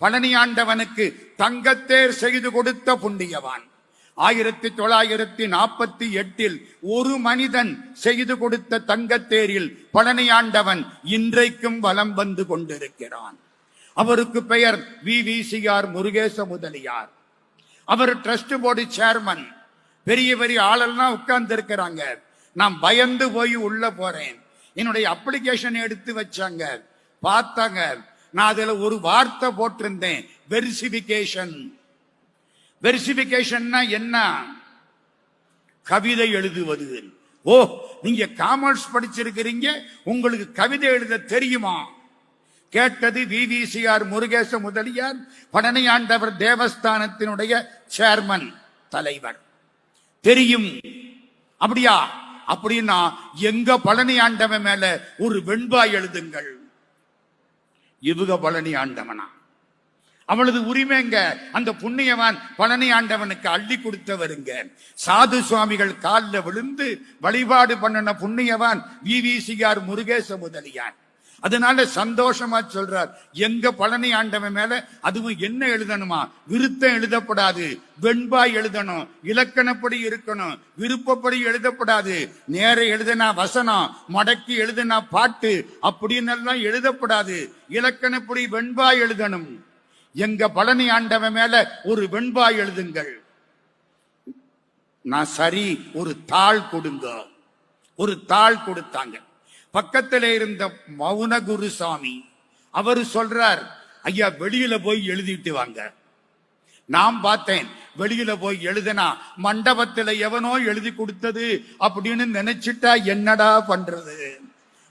பழனியாண்டவனுக்கு தங்கத்தேர் செய்து கொடுத்த புண்ணியவான். ஆயிரத்தி தொள்ளாயிரத்தி நாற்பத்தி எட்டில் ஒரு மனிதன் செய்து கொடுத்த தங்கத்தேரில் பழனியாண்டவன் இன்றைக்கும் வலம் வந்து கொண்டிருக்கிறான். அவருக்கு பெயர் V. V. CR Murugesa Mudaliar அவர் டிரஸ்ட் போர்டு சேர்மன். பெரிய பெரிய ஆளெல்லாம் உட்கார்ந்து இருக்கிறாங்க நான் பயந்து போய் உள்ள போறேன். என்னுடைய அப்ளிகேஷன் எடுத்து வச்சாங்க. பார்த்தாங்க. நான் அதுல ஒரு வார்த்தை போட்டிருந்தேன். வெரிசிபிகேஷன் வெரிசிபிகேஷன்னா என்ன? கவிதை எழுதுவது. ஓ நீங்க காமர்ஸ் படிச்சிருக்கிறீங்க. உங்களுக்கு கவிதை எழுத தெரியுமா? கேட்டது விவிசிஆர் முருகேச முதலியார் பழனியாண்டவர் தேவஸ்தானத்தினுடைய சேர்மன் தலைவர். தெரியும். அப்படியா? அப்படின்னா எங்க பழனியாண்டவன் மேல ஒரு வெண்பாய் எழுதுங்கள். இவக பழனி ஆண்டவனா. அவளது உரிமைங்க அந்த புண்ணியவான் பழனி ஆண்டவனுக்கு அள்ளி கொடுத்தவருங்க சாது சுவாமிகள் காலில் விழுந்து வழிபாடு பண்ணின புண்ணியவான் விவிசிஆர் முருகேச முதலியான் அதனால சந்தோஷமா சொல்றார். எங்க பழனி ஆண்டவன் மேல அதுவும் என்ன எழுதணுமா? விருத்தம் எழுதப்படாது. வெண்பாய் எழுதணும். இலக்கணப்படி இருக்கணும். விருப்பப்படி எழுதப்படாது. நேர எழுதுனா வசனம் மடக்கி எழுதுனா பாட்டு அப்படின்னு எல்லாம் எழுதப்படாது. இலக்கணப்படி வெண்பாய் எழுதணும். எங்க பழனி ஆண்டவன் மேல ஒரு வெண்பாய் எழுதுங்கள். நான் சரி ஒரு தாள் கொடுங்க. ஒரு தாள் கொடுத்தாங்க. பக்கத்தில் இருந்த மௌன குருசாமி அவர் சொல்றார் ஐயா வெளியில போய் எழுதிட்டு வாங்க. நான் பார்த்தேன் வெளியில போய் எழுதுனா மண்டபத்துல எவனோ எழுதி கொடுத்தது அப்படின்னு நினைச்சிட்டா என்னடா பண்றது?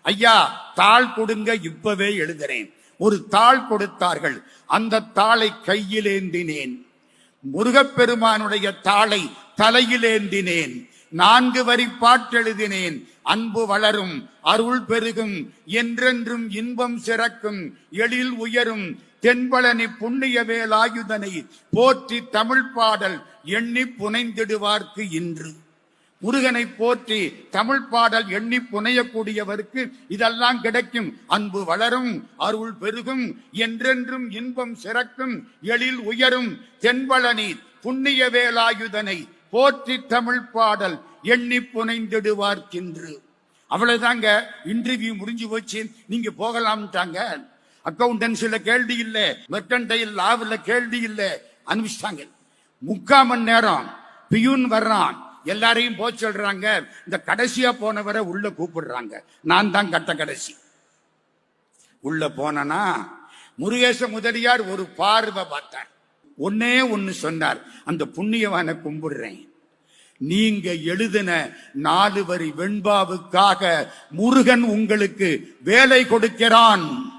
ஐயா தாள் கொடுங்க இப்பவே எழுதுறேன். ஒரு தாள் கொடுத்தார்கள். அந்த தாளை கையிலேந்தினேன். முருகப்பெருமானுடைய தாளை தலையிலேந்தினேன். நான்கு வரி பாட்டெழுதினேன். அன்பு வளரும் அருள் பெருகும் என்றென்றும் இன்பம் சிறக்கும் எழில் உயரும் தென்பழனி புண்ணிய வேலாயுதனை போற்றி தமிழ் பாடல் எண்ணி புனைந்திடுவார்க்கு இன்று. முருகனை போற்றி தமிழ் பாடல் எண்ணி புனையக்கூடியவருக்கு இதெல்லாம் கிடைக்கும். அன்பு வளரும் அருள் பெருகும் என்றென்றும் இன்பம் சிறக்கும் எழில் உயரும் தென்பழனி புண்ணிய வேலாயுதனை போற்றி தமிழ் பாடல் எண்ணி புனைந்திடுவார்க்கின்று அவ்வளவுதாங்க இன்டர்வியூ முடிஞ்சு போச்சு. நீங்க போகலாம்ட்டாங்க. அக்கௌண்டன்ஸ்ல கேள்வி இல்ல. மெர்டன்டைல் லாவில் கேள்வி இல்ல. அனுப்பிச்சிட்டாங்க. முக்கால் மணி நேரம் பியூன் வர்றான். எல்லாரையும் போக சொல்றாங்க. இந்த கடைசியா போனவரை உள்ள கூப்பிடுறாங்க. நான் தான் கட்ட கடைசி. உள்ள போனனா முருகேச முதலியார் ஒரு பார்வை பார்த்தார். ஒன்னே ஒன்னு சொன்னார். அந்த புண்ணியவான கும்பிடுறேன். நீங்க எழுதின நாலு வரி வெண்பாவுக்காக முருகன் உங்களுக்கு வேலை கொடுக்கிறான்.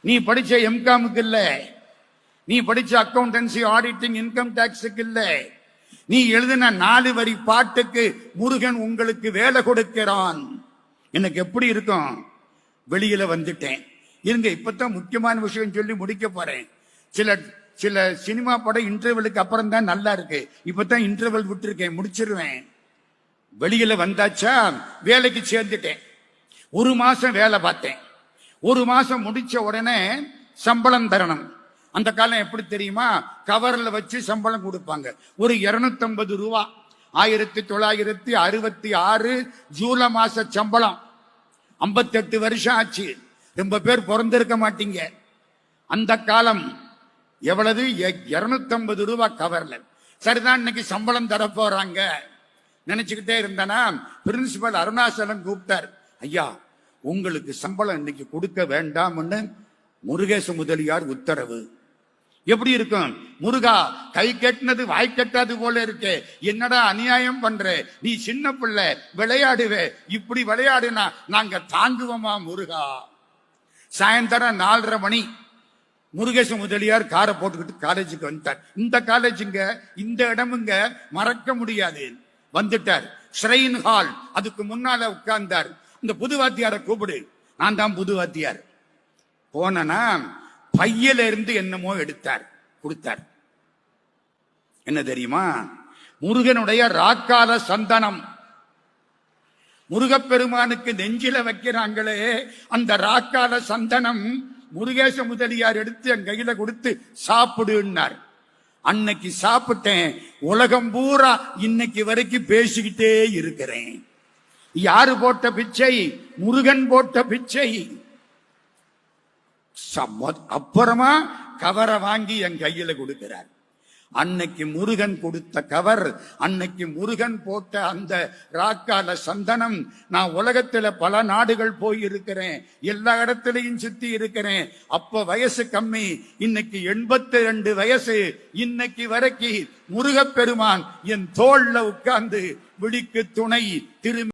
நீ படிச்ச எம்காமுக்கு இல்ல. நீ படிச்ச அக்கௌண்டன்சி ஆடிட்டிங் இன்கம் டாக்ஸுக்கு இல்ல. நீ எழுதின நாலு வரி பாட்டுக்கு முருகன் உங்களுக்கு வேலை கொடுக்கிறான். எனக்கு எப்படி இருக்கும்? வெளியில வந்துட்டேன். இருங்க இப்பதான் முக்கியமான விஷயம் சொல்லி முடிக்க போறேன். சில சில சினிமா படம் இன்டர்வலுக்கு அப்புறம் தான் நல்லா இருக்கு. இப்பதான் இன்டர்வல் விட்டுருக்கேன் முடிச்சிருவேன். வெளியில வந்தாச்சா வேலைக்கு சேர்ந்துட்டேன். ஒரு மாசம் வேலை பார்த்தேன். ஒரு மாசம் முடிச்ச உடனே சம்பளம் தரணும். அந்த காலம் எப்படி தெரியுமா? கவர்ல வச்சு சம்பளம் கொடுப்பாங்க. ஒரு இருநூத்தம்பது ரூபா. ஆயிரத்தி தொள்ளாயிரத்தி அறுபத்தி ஆறு ஜூலை மாச சம்பளம். ஐம்பத்தெட்டு வருஷம் ஆச்சு. ரொம்ப பேர் பிறந்திருக்க மாட்டீங்க. அந்த காலம் எவ்வளவு? இருநூத்தம்பது ரூபாய் கவர்ல. சரிதான் இன்னைக்கு சம்பளம் தர போறாங்க. நினைச்சுக்கிட்டே இருந்தனா பிரின்சிபல் அருணாசலம் கூப்பிட்டார். ஐயா உங்களுக்கு சம்பளம் இன்னைக்கு கொடுக்க வேண்டாம்னு முருகேச முதலியார் உத்தரவு. எப்படி இருக்கும்? முருகா கை கட்டினது வாய் கட்டாது போல இருக்கு. என்னடா அநியாயம் பண்ற? நீ சின்ன பிள்ளை விளையாடுவே. இப்படி விளையாடுனா நாங்க தாங்குவோமா முருகா? சாயந்தரம் நாலரை மணி. முருகேச முதலியார் காரை போட்டுக்கிட்டு காலேஜுக்கு வந்துட்டார். இந்த காலேஜுங்க இந்த இடமுங்க மறக்க முடியாது. வந்துட்டார். ஸ்ரெயின் ஹால் அதுக்கு முன்னால உட்கார்ந்தார். இந்த புது வாத்தியாரை கூப்பிடு. நான் தான் புது வாத்தியார் போனனா பையில இருந்து என்னமோ எடுத்தார். கொடுத்தார். என்ன தெரியுமா? முருகனுடைய ராக்கால சந்தனம். முருகப்பெருமானுக்கு நெஞ்சில வைக்கிறாங்களே அந்த ராக்கால சந்தனம். முருகேச முதலியார் எடுத்து என் கையில கொடுத்து சாப்பிடுன்னார். அன்னைக்கு சாப்பிட்டேன். உலகம் பூரா இன்னைக்கு வரைக்கும் பேசிக்கிட்டே இருக்கிறேன். யாரு போட்ட பிச்சை? முருகன் போட்ட பிச்சை. அப்புறமா கவரை வாங்கி என் கையில கொடுக்கிறார். அன்னைக்கு முருகன் கொடுத்த கவர் அன்னைக்கு முருகன் போட்ட அந்த ராக்கால சந்தனம். நான் உலகத்துல பல நாடுகள் போய் இருக்கிறேன் எல்லா இடத்துலயும் சுத்தி இருக்கிறேன். அப்ப வயசு கம்மி. இன்னைக்கு எண்பத்தி ரெண்டு வயசு. இன்னைக்கு வரைக்கும் முருகப்பெருமான் என் தோல்ல உட்கார்ந்து விழிக்கு துணை திரும்பி